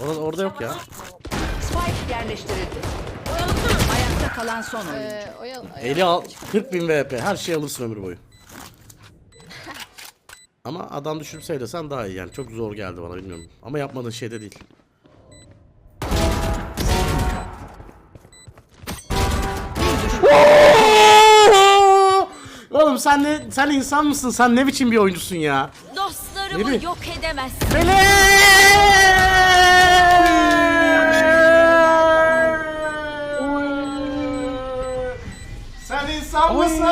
Orada, orada yok ya. Spike yerleştirildi. Ayakta kalan son oyuncu. Ee, oyal, oyal. Eli al 40 bin VP. Her şeyi alırsın ömür boyu. Ama adam düşürüp söylesen daha iyi yani. Çok zor geldi bana bilmiyorum. Ama yapmadığın şey de değil. Oğlum sen ne sen insan mısın? Sen ne biçim bir oyuncusun ya? Dostlarımı Melih. yok edemezsin. Sen insan mısın?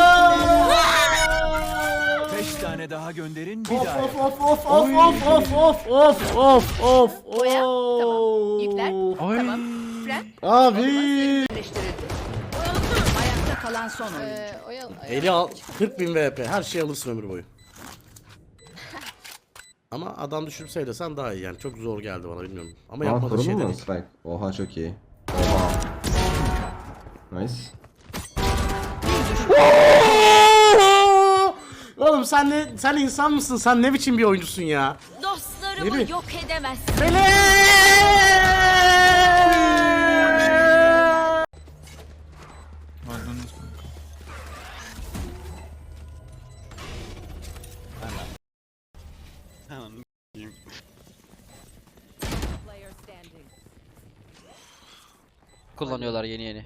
Beş tane daha gönderin bir Of daha. of of of of of of of of of of Boya, tamam. Yükler, tamam. Fren, Abi. Yerleştirildi. Ayakta kalan son oyuncu. ee, oyal, oyal. Eli al 40 bin VP. Her şeyi alırsın ömür boyu. Ama adam düşürüp söylesen daha iyi yani. Çok zor geldi bana bilmiyorum. Ama Aa yapmadığın kurulur şey de değil. Spike? Oha çok iyi. Oha. Nice. Oğlum sen ne sen insan mısın? Sen ne biçim bir oyuncusun ya? Dostlarımı yok edemezsin. Kullanıyorlar yeni yeni.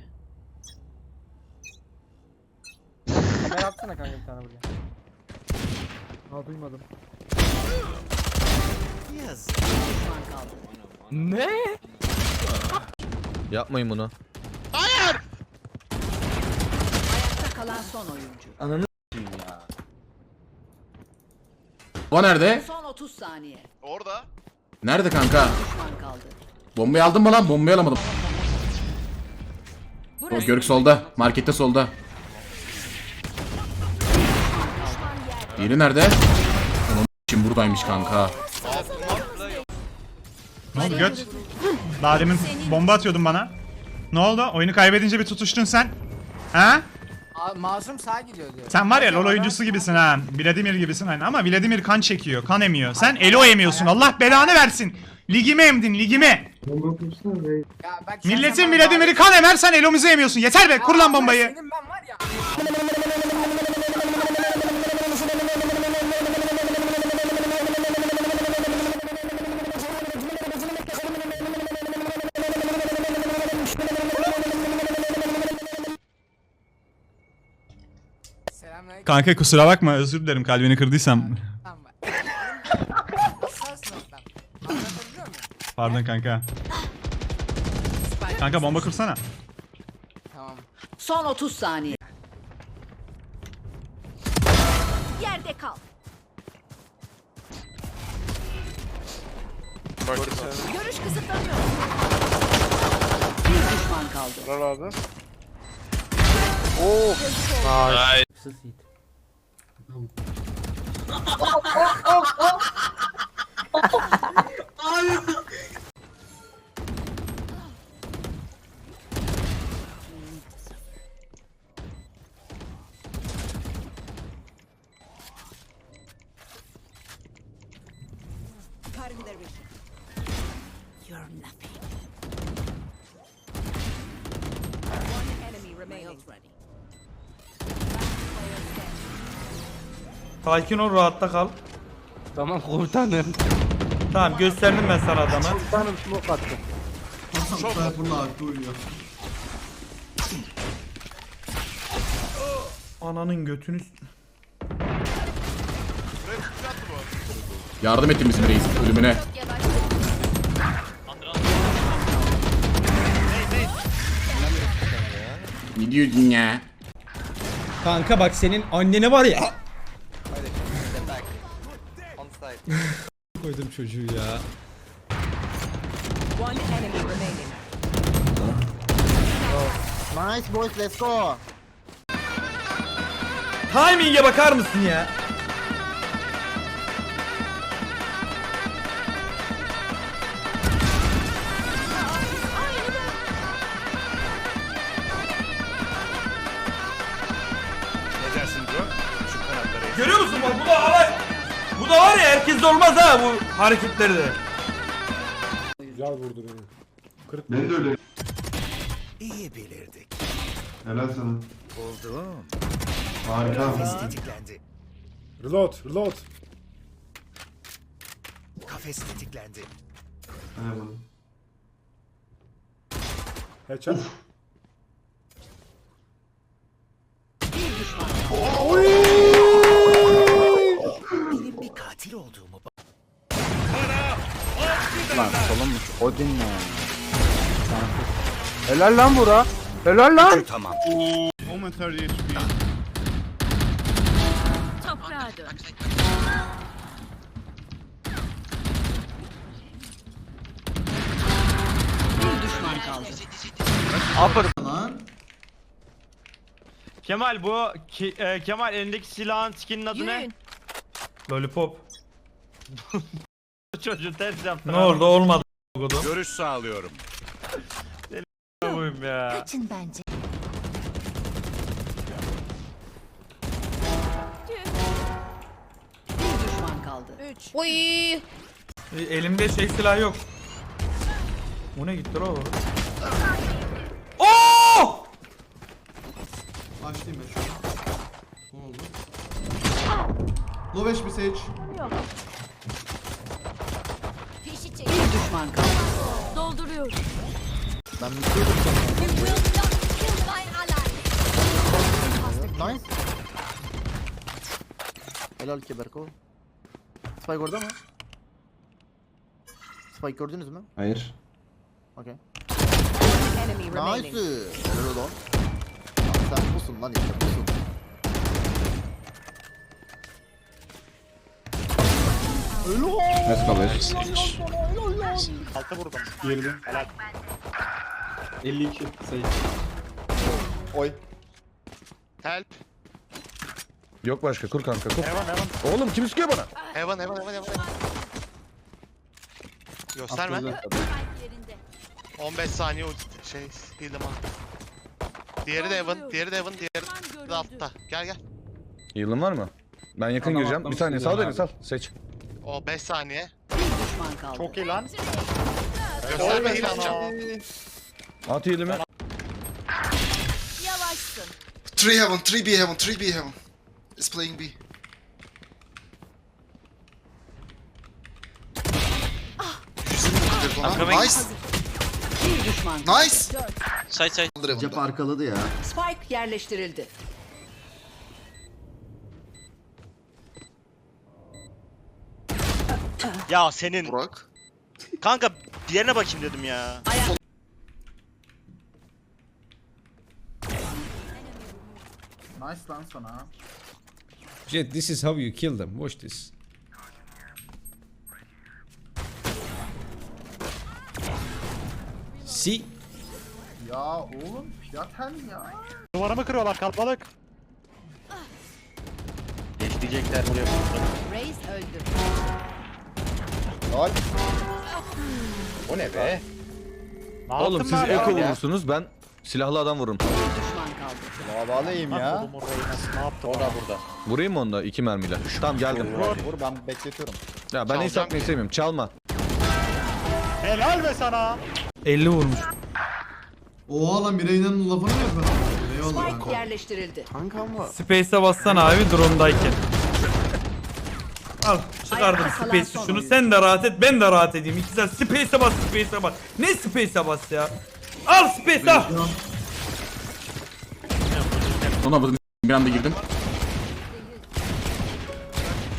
Kamera atsana kanka bir tane buraya. Aa duymadım. Ne? Yapmayın bunu. Ayakta kalan son oyuncu. Ananı O nerede? Son 30 saniye. Orada. Nerede kanka? Düşman kaldı. Bombayı aldın mı lan? Bombayı alamadım. O Görük solda. Markette solda. Diğeri nerede? Onun için buradaymış kanka. Ne oldu göt? Daha demin bomba atıyordun bana. Ne oldu? Oyunu kaybedince bir tutuştun sen. Ha? Masum sağ gidiyor diyor. Sen var ya LoL oyuncusu gibisin ha. Vladimir gibisin aynı ama Vladimir kan çekiyor, kan emiyor. Sen Elo emiyorsun. Allah belanı versin. Ligimi emdin, ligimi. Ya bak sen- Milletin sen- Vladimir'i kan emer, sen Elo'muzu emiyorsun. Yeter be, kur lan bombayı. Senin ben var ya. Selamünaleyküm. Kanka kusura bakma, özür dilerim kalbini kırdıysam. Tamam Pardon kanka. Kanka bomba kırsana. Tamam. Son 30 saniye. Yerde kal. Görüş kısıtlanıyor. Bir düşman kaldı. You're Sakin ol rahatta kal. Tamam komutanım. Tamam gösterdim ben sana adamı. Komutanım smoke attım. Ananın götünü... s- Buraya kutu attı bu. Yardım ettin bizim reis ölümüne. Ne diyordun ya? Kanka bak senin annene var ya. Koydum çocuğu ya. One enemy remaining. Nice boys let's go. Timing'e bakar mısın ya? Görüyor musun bak bu da herkes olmaz ha bu hareketleri de. Güzel vurdu beni. Kırık Beni de öyle. İyi bilirdik. Helal sana. Buldum. Harika. tetiklendi. Reload, reload. Kafes tetiklendi. Hemen. Headshot. Olduğumu Lan solunmuş. Odin ne? Helal lan bura. Helal lan. Tamam. Toprağa dön. Bir düşman kaldı. Kemal bu Ke- e, Kemal elindeki silahın skinin adı ne? Yürüyün. Lollipop. Çocuğu ters yaptın. Ne oldu olmadı. Görüş sağlıyorum. Buyum ya. Kaçın bence. Bir düşman kaldı. Üç. Oy. Elimde şey silah yok. O ne gitti o? Oo! Başlayayım ben şu an. Ne oldu? Loveş bir seç. Fişi çek. Bir düşman kaldı. Dolduruyorum. Ben You will not kill my ally. Nice. Helal Keberko. Spike orada mı? Spike gördünüz mü? Hayır. Remaining. Nice. Helal lan. Sen pusun lan işte pusun. Let's go guys. Girdim. 52 sayı. Oy. Help. Yok başka kur kanka kur. Heaven heaven. Oğlum kim sıkıyor bana? Heaven heaven heaven heaven. Gösterme. Yerinde. 15 saniye ulti şey heal'ım al. Diğeri de Heaven, diğeri de Heaven, diğeri de altta. Gel gel. Yılın var mı? Ben yakın Adam gireceğim. Bir atlamış saniye gidiyor sağ dön abi. sal. Seç. O 5 saniye. Bir düşman kaldı. iyi lan. Gösterme heal alacağım. At yılımı. Yavaşsın. 3 heaven, 3 B heaven, 3 B heaven. Is playing B. Nice, Bir düşman kaldı. nice. Say say. Kaldır heaven'da. Cep arkaladı ya. Spike yerleştirildi. Ya senin Burak. kanka diğerine bakayım dedim ya. Nice lan sana. Jet, this is how you kill them. Watch this. See? Ya oğlum zaten ya. Duvarımı kırıyorlar kalabalık. Bekleyecekler buraya. Reis öldü. Lol. O ne be? Oğlum siz eko vurursunuz ben silahlı adam vururum. Bir düşman kaldı. Babalıyım ya. Ne yaptı orada burada? Vurayım mı onda iki mermiyle? Tamam geldim. Vur ben bekletiyorum. Ya ben Çalacağım atmayı sevmiyorum. Çalma. Helal be sana. 50 vurmuş. Oha lan Mireille'nin lafını mı yapıyorsun? Eyvallah Spike yerleştirildi. Space'e bassana abi drone'dayken. Al çıkardım Ayakta kalan space son şunu oyuncu. sen de rahat et ben de rahat edeyim. İkizler space'e bas space'e bas. Ne space'e bas ya? Al space al. Ona vurdum. Bir anda girdim.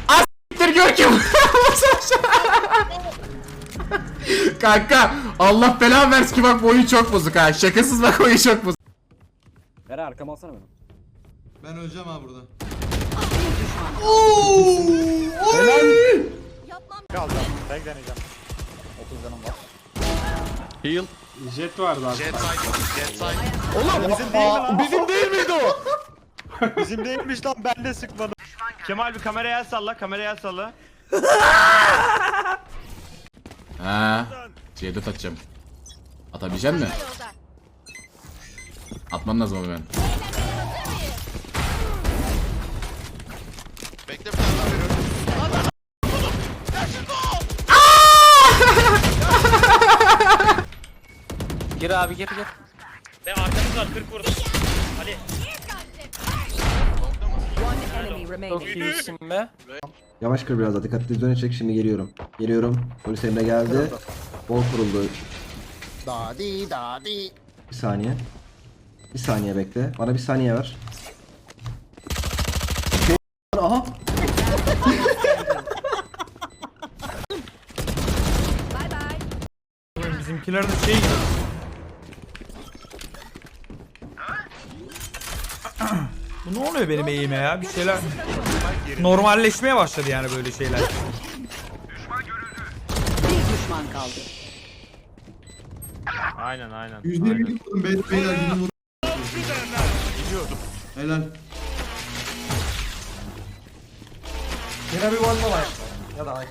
Asiktir Görkem. Kanka Allah belanı versin ki bak bu oyun çok bozuk ha. Şakasız bak oyun çok bozuk. Ver arkama alsana beni. Ben öleceğim ha burada. Yapmam Kaldı. Ben deneyeceğim. Heal. Jet vardı abi. Jet side, jet side. Oğlum bizim değil, bizim değil miydi o? Bizim değilmiş lan ben de sıkmadım. Kemal bir kameraya el salla, kameraya el salla. Ha. C4 atacağım. Atabilecek mi? Atman lazım ben. Gir abi gir gir. Ve arkamız var 40 vurdum. Hadi. One enemy Çok remaining. iyisin be. Yavaş kır biraz daha dikkatli döne çek şimdi geliyorum. Geliyorum. Polis Emre geldi. Bol kuruldu. Dadi dadi. Bir saniye. Bir saniye bekle. Bana bir saniye ver. Aha. Bizimkiler de şey Oluyor benim eğime ya? Bir şeyler normalleşmeye başladı yani böyle şeyler. Bir düşman kaldı. Aynen aynen. Helal. Yine bir one more Ya da ay.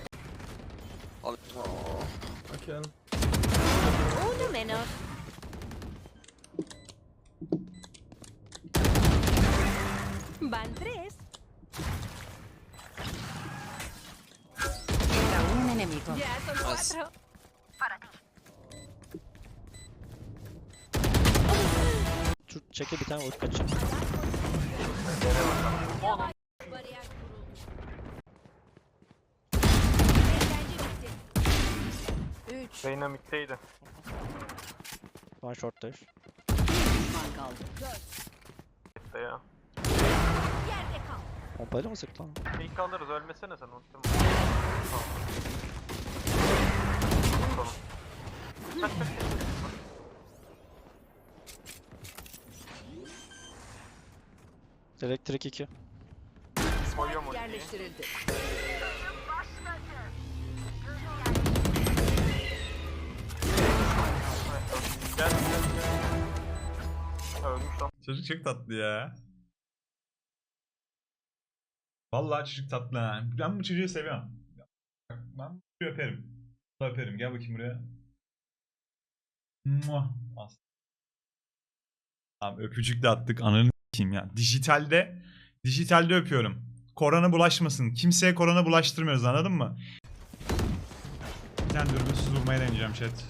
Uno menos. Van tres. Queda un enemigo. Ya son cuatro. Çeke bir tane ult kaçır. Üç. Dynamic'teydi. One short'tayız. Bir düşman kaldı. Ya. Pompayla mı sık lan? İlk alırız ölmesene sen ultim. Elektrik 2. Spike yerleştirildi. Gel. Ölmüş lan. Çocuk çok tatlı ya. Vallahi çocuk tatlı ha. Ben bu çocuğu seviyorum. Ben bu çocuğu öperim. Öperim. Gel bakayım buraya. Muah. As- Tamam öpücük de attık. Ananı kim ya. Dijitalde dijitalde öpüyorum. Korona bulaşmasın. Kimseye korona bulaştırmıyoruz anladın mı? Bir tane dürbünsüz vurmaya deneyeceğim chat.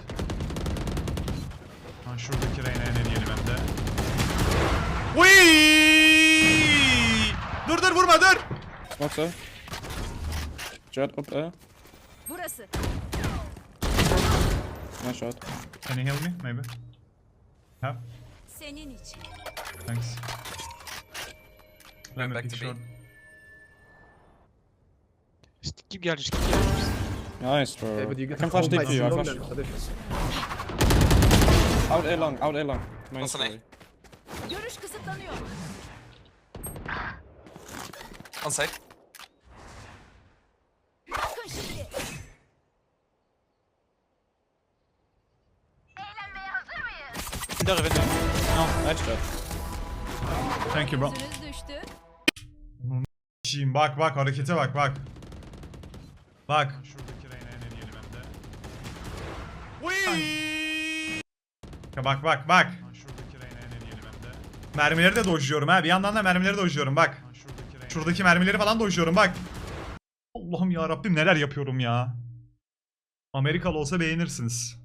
Ha şuradaki Reyna'ya deneyelim hem de. Uy! Dur dur vurma dur. Burası. Can you heal me maybe? Have? Senin için. Thanks. Let me pick short. Skip geldi skip geldi. Nice bro. I can flash deep to you. I flash. Out A long, out A long. Main story. Görüş kısıtlanıyor. On site. Daha evet. No, headshot. Thank you bro. Şişiyim bak bak harekete bak bak. Bak. Şuradaki Reyna'ya deneyelim hem de. Uy! Bak bak bak. Şuradaki Reyna'ya deneyelim hem de. Mermileri de dojluyorum ha. Bir yandan da mermileri dojluyorum bak. Şuradaki mermileri falan dojluyorum bak. Allah'ım ya Rabbim neler yapıyorum ya. Amerikalı olsa beğenirsiniz.